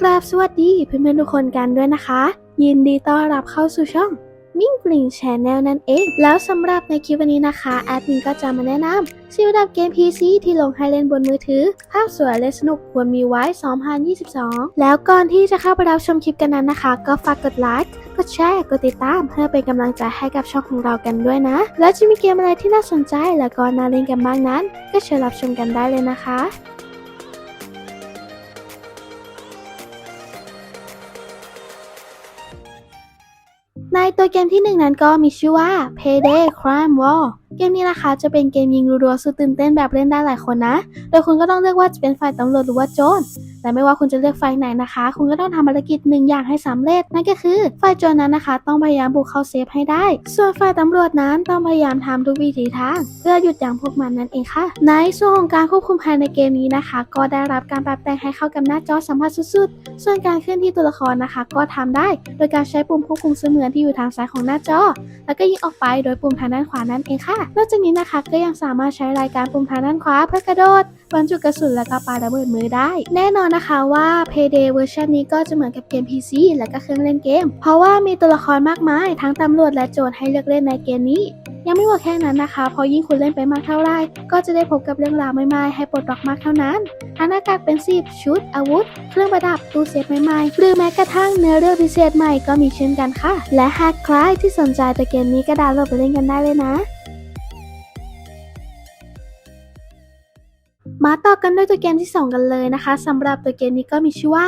กราบสวัสดีเพื่อนๆทุกคนกันด้วยนะคะ ยินดีต้อนรับเข้าสู่ช่องมิ่งปลิงแชนแนลนั่นเอง แล้วสำหรับในคลิปวันนี้นะคะ แอดมินก็จะมาแนะนำซีลดับเกม PC ที่ลงให้เล่นบนมือถือ ภาพสวยและสนุกควรมีไว้ 2022 แล้วก่อนที่จะเข้าไปรับชมคลิปกันนั้นนะคะ ก็ฝากกดไลค์กดแชร์กดติดตามเพื่อเป็นกำลังใจให้กับช่องของเรากันด้วยนะ แล้วจะมีเกมอะไรที่น่าสนใจและก็น่าเล่นกันบ้างนั้น ก็เชิญรับชมกันได้เลยนะคะ ตัวเกมที่หนึ่งนั้นก็มีชื่อว่า Payday Crime War เกมนี้นะคะจะเป็นเกมยิงรัวๆสุดตื่นเต้นแบบเล่นได้หลายคนนะ โดยคุณก็ต้องเลือกว่าจะเป็นฝ่ายตำรวจหรือว่าโจรแต่ไม่ว่าคุณจะเลือกฝ่ายไหนนะคะ คุณก็ต้องทำภารกิจหนึ่งอย่างให้สำเร็จ นั่นก็คือฝ่ายโจรนั้นนะคะ ต้องพยายามบุกเข้าเซฟให้ได้ ส่วนฝ่ายตำรวจนั้นต้องพยายามทำทุกวิถีทาง เพื่อหยุดยั้งพวกมันนั่นเองค่ะ ในส่วนของการควบคุมภายในเกมนี้นะคะ ก็ได้รับการปรับแต่งให้เข้ากับหน้าจอสัมผัสสุดๆ ส่วนการเคลื่อนที่ตัวละครนะคะ ก็ทำได้ โดยการใช้ปุ่มควบคุมเสมือนที่อยู่ทางซ้ายของหน้าจอ แล้วก็ยิงออกไปโดยปุ่มทางด้านขวานั่นเองค่ะนอกจากนี้นะคะก็ยังสามารถใช้รายการปุ่มทางด้านขวาเพื่อกระโดดบรรจุกระสุนและก็ปาระเบิดมือได้ แน่นอนนะคะว่า Payday เวอร์ชันนี้ก็จะเหมือนกับเกม PC และก็เครื่องเล่นเกม เพราะว่ามีตัวละครมากมาย ทั้งตำรวจและโจรให้เลือกเล่นในเกมนี้ ยังไม่หมดแค่นั้นนะคะเพอยิ่งคุณเล่นไปมากเท่าไรก็จะได้พบกับเรื่องราวใหม่ๆให้ปลดล็อกมากเท่านั้นทั้งหน้ากากเป็นสีชุด อาวุธ เครื่องประดับตู้เซฟใหม่ๆหรือแม้กระทั่งเนื้อเรื่องพิเศษใหม่ก็มีเช่นกันค่ะ และหากใครที่สนใจตัวเกมนี้ก็ดาวน์โหลดไปเล่นกันได้เลยนะ มาต่อกันด้วยตัวเกมที่ 2 กันเลยนะคะสำหรับตัวเกมนี้ก็มีชื่อว่า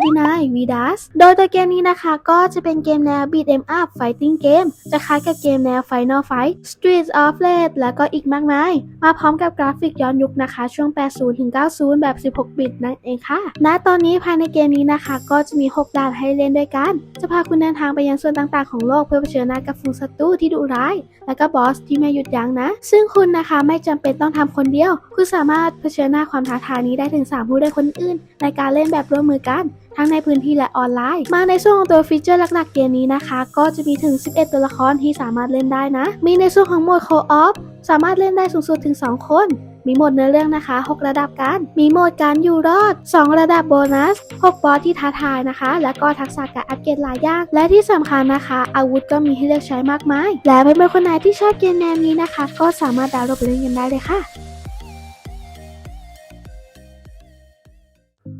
99 Vidas โดยตัวเกมนี้นะคะก็จะเป็นเกมแนว Beat 'em up Fighting Game จะคล้ายกับเกมแนว Final Fight Streets of Rage แล้วก็อีกมากมาย มาพร้อมกับกราฟิกย้อนยุคนะคะ ช่วง 80 ถึง 90 แบบ 16 บิตนั่นเองค่ะณตอนนี้ภายในเกมนี้นะคะ ก็จะมี 6ด่านให้เล่นด้วยกัน จะพาคุณเดินทางไปยังส่วนต่างๆของโลกเพื่อเผชิญหน้ากับฝูงศัตรูที่ดุร้าย และก็บอสที่ไม่หยุดยั้งนะ ซึ่งคุณนะคะไม่จำเป็นต้องทำคนเดียว คุณสามารถเผชิญหน้าความท้าทายนี้ได้ถึง 3 ผู้เล่นคนอื่น ในการเล่นแบบร่วมมือกันทั้งในพื้นที่และออนไลน์ มาในส่วนของตัวฟีเจอร์หลักๆเกมนี้นะคะ ก็จะมีถึง 11 ตัวละครที่สามารถเล่นได้นะ มีในส่วนของโหมดโคออฟสามารถเล่นได้สูงสุดถึง 2 คน มีโหมดเนื้อเรื่องนะคะ 6 ระดับการ มีโหมดการอยู่รอด 2 ระดับโบนัส 6 บอสที่ท้าทายนะคะ แล้วก็ทักษะการอัปเกรดหลายอย่าง และที่สำคัญนะคะ อาวุธก็มีให้เลือกใช้มากมาย และเพื่อนๆคนไหนที่ชอบเกมแนวนี้นะคะ ก็สามารถดาวน์โหลดเล่นกันได้เลยค่ะ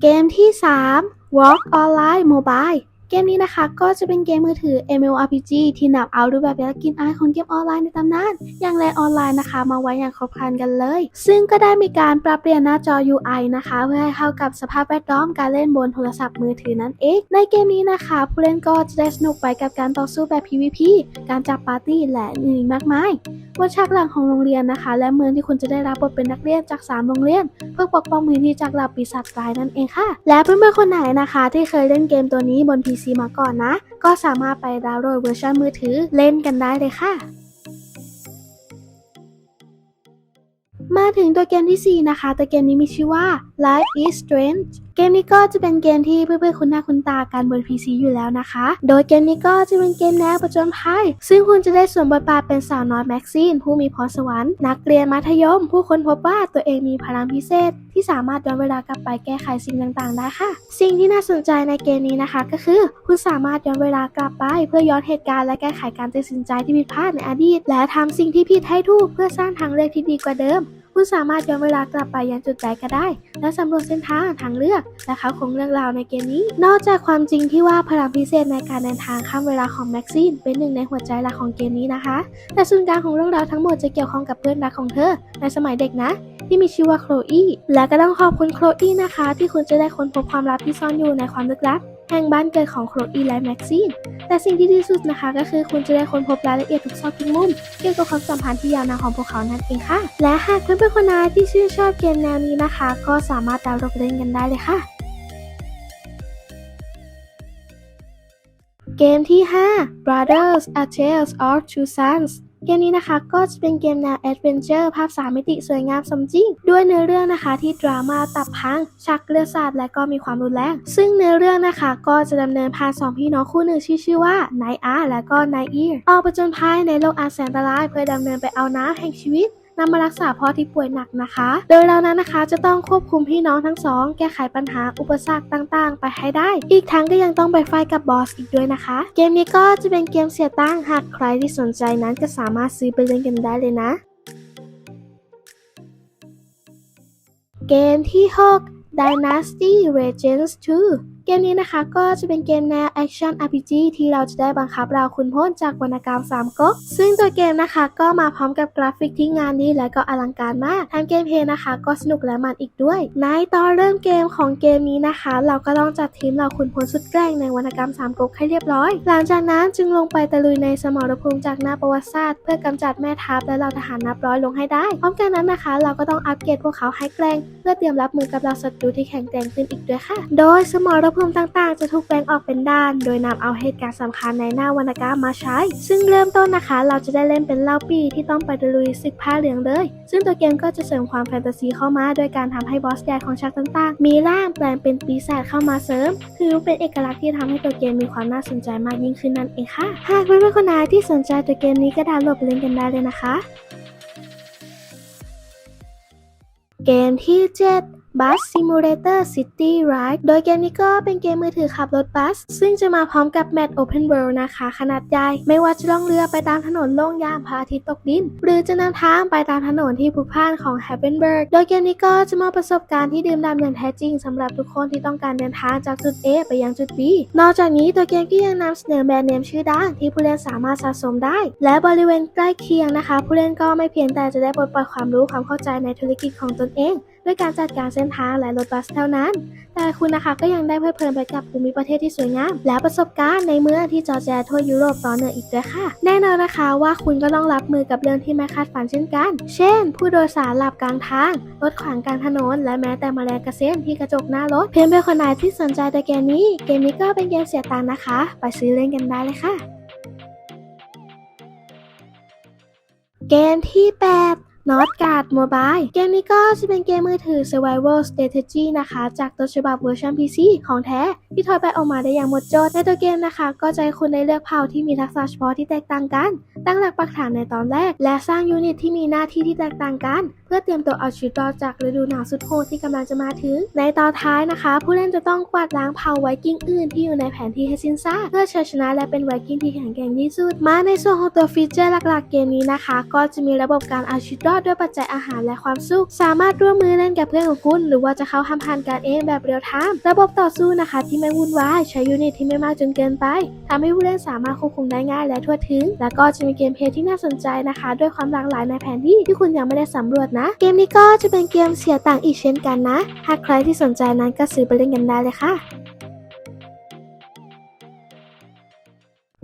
เกมที่ 3 Walk Online Mobile เกมนี้นะคะก็จะเป็นเกมมือถือ MMORPG ที่นำเอารูปแบบและกินอายของเกมออนไลน์ในตำนานอย่างแลออนไลน์นะคะ มาไว้อย่างครบครันกันเลย ซึ่งก็ได้มีการปรับเปลี่ยนหน้าจอ UI นะคะ เพื่อให้เข้ากับสภาพแวดล้อมการเล่นบนโทรศัพท์มือถือนั่นเอง ในเกมนี้นะคะ ผู้เล่นก็จะได้สนุกไปกับการต่อสู้แบบ PVP การจับปาร์ตี้และอื่นๆมากมาย บนฉากหลังของโรงเรียนนะคะ และเมืองที่คุณจะได้รับบทเป็นนักเรียนจาก 3 โรงเรียน เพื่อปกป้องพื้นที่จากเหล่าปีศาจร้ายนั่นเองค่ะ และเพื่อนๆคนไหนนะคะ ที่เคยเล่นเกมตัวนี้บน PC มาก่อนนะ ก็สามารถไปดาวน์โหลดเวอร์ชันมือถือเล่นกันได้เลยค่ะ มาถึงตัวเกมที่ 4 นะคะ ตัวเกมนี้มีชื่อว่า Life is Strange เกมนี้ก็จะเป็นเกมที่เพื่อนๆคุ้นหน้าคุ้นตากันบน PC อยู่แล้วนะคะ โดยเกมนี้ก็จะเป็นเกมแนวประจนภัย ซึ่งคุณจะได้สวมบทบาทเป็นสาวน้อยแม็กซีน ผู้มีพรสวรรค์ นักเรียนมัธยม ผู้ค้นพบว่าตัวเองมีพลังพิเศษ ที่สามารถย้อนเวลากลับไปแก้ไขสิ่งต่างๆได้ค่ะ สิ่งที่น่าสนใจในเกมนี้นะคะ ก็คือ คุณสามารถย้อนเวลากลับไป เพื่อย้อนเหตุการณ์และแก้ไขการตัดสินใจที่ผิดพลาดในอดีต และทำสิ่งที่ผิดให้ถูกเพื่อสร้างทางเลือกที่ดีกว่าเดิม คุณสามารถย้อนเวลากลับไปยังจุดใดก็ได้ และสำรวจเส้นทางทางเลือกและเขาคงเรื่องราวในเกมนี้ นอกจากความจริงที่ว่าพลังพิเศษในการเดินทางข้ามเวลาของแม็กซินเป็นหนึ่งในหัวใจหลักของเกมนี้นะคะ แต่ศูนกลางของเรื่องราวทั้งหมดจะเกี่ยวข้องกับเพื่อนรักของเธอ ในสมัยเด็กนะที่มีชื่อว่าโคลอีและก็ต้องขอบคุณโคลอีนะคะ ที่คุณจะได้ค้นพบความลับที่ซ่อนอยู่ในความลึกลับ แห่งบ้านเกิดของโคลอีและแม็กซินแต่สิ่งที่ดีที่สุดนะคะ ก็คือคุณจะได้ค้นพบรายละเอียดทุกซอกทุกมุมเกี่ยวกับความสัมพันธ์ที่ยาวนานของพวกเขานั่นเองค่ะ และหากเพื่อนๆคนไหนที่ชื่นชอบเกมแนวนี้นะคะ ก็สามารถดาวน์โหลดเล่นกันได้เลยค่ะ เกมที่ 5 Brothers A Tales of Two Sons เกมนี้นะคะก็จะเป็นเกมแนวแอดเวนเจอร์ภาพสามมิติสวยงามสมจริง ด้วยเนื้อเรื่องนะคะที่ดราม่าตับพังชักเลือดสาดและก็มีความรุนแรง ซึ่งเนื้อเรื่องนะคะก็จะดำเนินผ่านสองพี่น้องคู่หนึ่งที่ชื่อว่าไนอาและก็ไนอีออกประจนภัยในโลกอาแสนตรายเพื่อดำเนินไปเอาน้ำแห่งชีวิต นำมารักษาพ่อที่ป่วยหนักนะคะ โดยเรานั้นนะคะจะต้องควบคุมพี่น้องทั้งสอง แก้ไขปัญหาอุปสรรคต่างๆ ไปให้ได้ อีกทั้งก็ยังต้องไปไฟกับบอสอีกด้วยนะคะ เกมนี้ก็จะเป็นเกมเสียตังค์หากใครที่สนใจนั้นก็สามารถซื้อไปเล่นกันได้เลยนะ เกมที่ 6 Dynasty Legends 2 กมนี้นะคะก็จะเป็นเกมแนว Action RPG ที่เราจะได้บังคับเราคุณพ้นจากวรรณกรรมสามก๊กซึ่งตัวเกมนะคะก็มาพร้อมกับกราฟิกที่งานดีและก็อลังการมากแถมเกมเพลย์นะคะ ก็สนุกและมันอีกด้วย ในตอนเริ่มเกมของเกมนี้นะคะ เราก็ต้องจัดทีมเราคุณพ้นสุดแกร่งในวรรณกรรมสามก๊กให้เรียบร้อย หลังจากนั้นจึงลงไปตะลุยในสมรภูมิจากหน้าประวัติศาสตร์เพื่อกำจัดแม่ทัพและเหล่าทหารนับร้อยลงให้ได้ พร้อมกันนั้นนะคะ เราก็ต้องอัปเกรดพวกเขาให้แกร่งเพื่อเตรียมรับมือกับเราศัตรูที่แข็งแกร่งขึ้นอีกด้วยค่ะ โดยสมรภูมิต่างๆ จะถูกแบ่งออกเป็นด้าน โดยนำเอาเหตุการณ์สำคัญในหน้าวรรณกรรมมาใช้ ซึ่งเริ่มต้นนะคะ เราจะได้เล่นเป็นเล่าปีที่ต้องไปตะลุยศึกผ้าเหลืองเลย ซึ่งตัวเกมก็จะเสริมความแฟนตาซีเข้ามา โดยการทำให้บอสใหญ่ของฉากต่างๆ มีร่างแปลงเป็นปีศาจเข้ามาเสริม คือเป็นเอกลักษณ์ที่ทำให้ตัวเกมมีความน่าสนใจมากยิ่งขึ้นนั่นเองค่ะ หากเพื่อนๆคนไหนที่สนใจตัวเกมนี้ก็ดาวน์โหลดไปเล่นกันได้เลยนะคะ เกมที่ 7 Bus Simulator City Ride โดยเกมนี้ก็เป็นเกมมือถือขับรถบัส ซึ่งจะมาพร้อมกับแมป Open World นะคะ ขนาดใหญ่ ไม่ว่าจะล่องเรือไปตามถนนโล่งยามพระอาทิตย์ตกดิน หรือจะนำทางไปตามถนนที่พลุกพล่านของ h a p p e n b u r g โดยเกมนี้ก็จะมอบประสบการณ์ที่ดื่มด่ำอย่างแท้จริงสำหรับทุกคนที่ต้องการเดินทางจากจุด A ไปยังจุด B นอกจากนี้ตัวเกมก็ยังนำเสนอแบรนด์เนมชื่อดังที่ผู้เล่นสามารถสะสมได้ และบริเวณใกล้เคียงนะคะ ผู้เล่นก็ไม่เพียงแต่จะได้ปลดปล่อยความรู้ความเข้าใจในธุรกิจของตนเองด้วยการจัดการเส้นทางและรถบัสเท่านั้น แต่คุณนะคะก็ยังได้เพลิดเพลินไปกับภูมิประเทศที่สวยงาม และประสบการณ์ในเมืองที่จอร์เจียทั่วยุโรปต่อเหนืออีกด้วยค่ะ แน่นอนนะคะว่าคุณก็ต้องรับมือกับเรื่องที่ไม่คาดฝันเช่นกัน เช่น ผู้โดยสารหลับกลางทาง รถขวางกลางถนน และแม้แต่แมลงกระเซ็นที่กระจกหน้ารถ เพียงเป็นคนไหนที่สนใจแต่เกมนี้ เกมนี้ก็เป็นเกมเสียตังค์นะคะ ไปซื้อเล่นกันได้เลยค่ะ เกมที่ 8 n o t Guard Mobile เกมนี้ก็จะเป็นเกมมือถือ Survival Strategy นะคะ จากตัวฉบับเวอร์ชัน PC ของแท้ ที่ถอยไปออกมาได้อย่างหมดจด ในตัวเกมนะคะ ก็จะให้คุณได้เลือกเผ่าที่มีทักษะเฉพาะที่แตกต่างกัน ตั้งหลักปักฐานในตอนแรก และสร้างยูนิตที่มีหน้าที่ที่แตกต่างกัน พื่อเตรียมตัวเอาชีวิตรอดจากฤดูหนาวสุดโหดที่กำลังจะมาถึง ในตอนท้ายนะคะ ผู้เล่นจะต้องกวาดล้างเผ่าไวกิ้งอื่นที่อยู่ในแผนที่ให้สิ้นซากเพื่อชัยชนะและเป็นไวกิ้งที่แข็งแกร่งที่สุด มาในส่วนของตัวฟีเจอร์หลักๆเกมนี้นะคะ ก็จะมีระบบการเอาชีวิตรอดด้วยปัจจัยอาหารและความสุข สามารถร่วมมือเล่นกับเพื่อนของคุณ หรือว่าจะเข้าทำผ่านการเองแบบเรียลไทม์ระบบต่อสู้นะคะ ที่ไม่วุ่นวายใช้ยูนิตที่ไม่มากจนเกินไปทำให้ผู้เล่นสามารถควบคุมได้ง่ายและทั่วถึง แล้วก็จะมีเกมเพลย์ที่น่าสนใจนะคะ ด้วยความหลากหลายในแผนที่ที่คุณยังไม่ได้สำรวจนะเกมนี้ก็จะเป็นเกมเสียตังอีกเช่นกันนะ หากใครที่สนใจนั้นก็ซื้อไปเล่นกันได้เลยค่ะ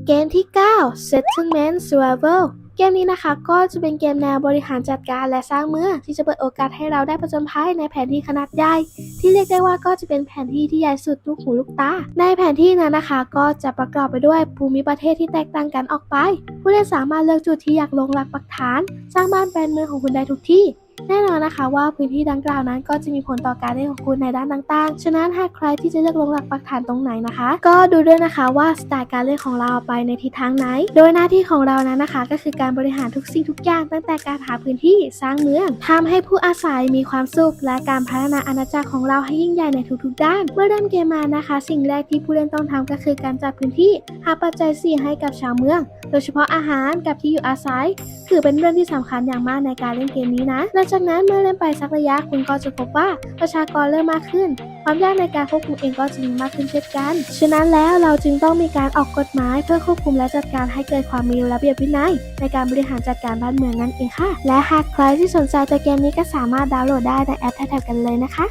เกมที่ 9 Settlement Survival เกมนี้นะคะก็จะเป็นเกมแนวบริหารจัดการและสร้างเมืองที่จะเปิดโอกาสให้เราได้ผจญภัยในแผนที่ขนาดใหญ่ที่เรียกได้ว่าก็จะเป็นแผนที่ที่ใหญ่สุดลูกหูลูกตา ในแผนที่นั้นนะคะ ก็จะประกอบไปด้วยภูมิประเทศที่แตกต่างกันออกไป ผู้เล่นสามารถเลือกจุดที่อยากลงหลักปักฐาน สร้างบ้านแปลนเมืองของคุณได้ทุกที่ แน่นอนนะคะว่าพื้นที่ดังกล่าวนั้นก็จะมีผลต่อการเล่นของคุณในด้านต่างๆ ฉะนั้นหากใครที่จะเลือกลงหลักปักฐานตรงไหนนะคะ ก็ดูด้วยนะคะว่าสไตล์การเล่นของเราไปในทิศทางไหน โดยหน้าที่ของเรานั้นนะคะ ก็คือการบริหารทุกสิ่งทุกอย่างตั้งแต่การหาพื้นที่สร้างเมืองทำให้ผู้อาศัยมีความสุข และการพัฒนาอาณาจักรของเราให้ยิ่งใหญ่ในทุกๆด้าน เมื่อเริ่มเกมมานะคะ สิ่งแรกที่ผู้เล่นต้องทำก็คือการจัดพื้นที่หาปัจจัยเสี่ยงให้กับชาวเมือง โดยเฉพาะอาหารกับที่อยู่อาศัย ถือเป็นเรื่องที่สำคัญอย่างมากในการเล่นเกมนี้นะหลังจากนั้นเมื่อเล่นไปสักระยะคุณก็จะพบว่าประชากรเริ่มมากขึ้น ความยากในการควบคุมเองก็จะมีมากขึ้นเช่นกัน ฉะนั้นแล้วเราจึงต้องมีการออกกฎหมายเพื่อควบคุมและจัดการให้เกิดความมีระเบียบวินัย ในการบริหารจัดการบ้านเมืองนั่นเองค่ะ และหากใครที่สนใจตัวเกมนี้ก็สามารถดาวน์โหลดได้ในแอปแท็บๆกันเลยนะคะ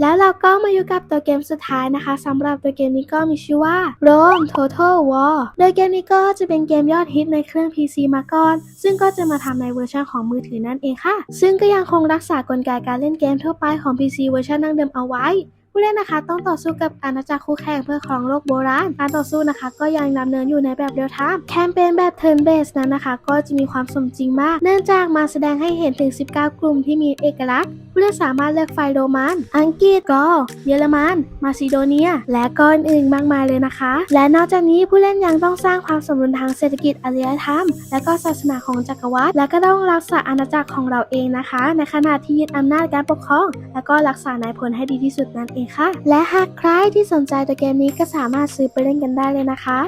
แล้วเราก็มาอยู่กับตัวเกมสุดท้ายนะคะสำหรับตัวเกมนี้ก็มีชื่อว่า Rome Total War โดยเกมนี้ก็จะเป็นเกมยอดฮิตในเครื่อง PC มาก่อน ซึ่งก็จะมาทำในเวอร์ชันของมือถือนั่นเองค่ะ ซึ่งก็ยังคงรักษากลไกการเล่นเกมทั่วไปของ PC เวอร์ชันดั้งเดิมเอาไว้ ผู้เล่นนะคะต้องต่อสู้กับอาณาจักรคู่แข่งเพื่อครองโลกโบราณ การต่อสู้นะคะ ก็ยังดำเนินอยู่ในแบบเรียลไทม์แคมเปญแบบ Turn Based นั้นนะคะ ก็จะมีความสมจริงมาก เนื่องจากมาแสดงให้เห็นถึง 19 กลุ่มที่มีเอกลักษณ์ผู้เล่นสามารถเลือกไฟโรมัน อังกฤษกอเยอรมัน มาซิโดเนีย และก็อื่นๆมากมายเลยนะคะ และนอกจากนี้ผู้เล่นยังต้องสร้างความสมดุลทางเศรษฐกิจอารยธรรม และก็ศาสนาของจักรวรรดิและก็ต้องรักษาอาณาจักรของเราเองนะคะ ในขณะที่ยึดอำนาจการปกครอง และก็รักษานายพลให้ดีที่สุดนั่นเองค่ะ และหากใครที่สนใจตัวเกมนี้ก็สามารถซื้อไปเล่นกันได้เลยนะคะ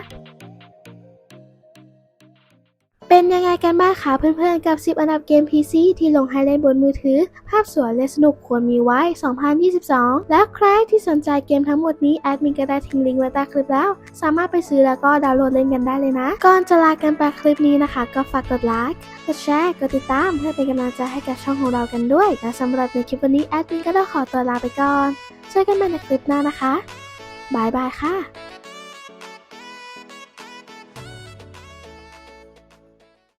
เป็นยังไงกันบ้างคะเพื่อนๆ กับ 10 อันดับเกม PC ที่ลงให้เล่นบนมือถือ ภาพสวยและสนุกควรมีไว้ 2022 แล้วใครที่สนใจเกมทั้งหมดนี้แอดมินก็ได้ทิ้งลิงก์ไว้ใต้คลิปแล้ว สามารถไปซื้อแล้วก็ดาวน์โหลดเล่นกันได้เลยนะ ก่อนจะลากันไปคลิปนี้นะคะ ก็ฝากกดไลค์ กดแชร์ กดติดตามเพื่อเป็นกำลังใจให้กับช่องของเรากันด้วย และสำหรับในคลิปวันนี้แอดมินก็ต้องขอตัวลาไปก่อน เจอกันใหม่ในคลิปหน้านะคะบายบายค่ะ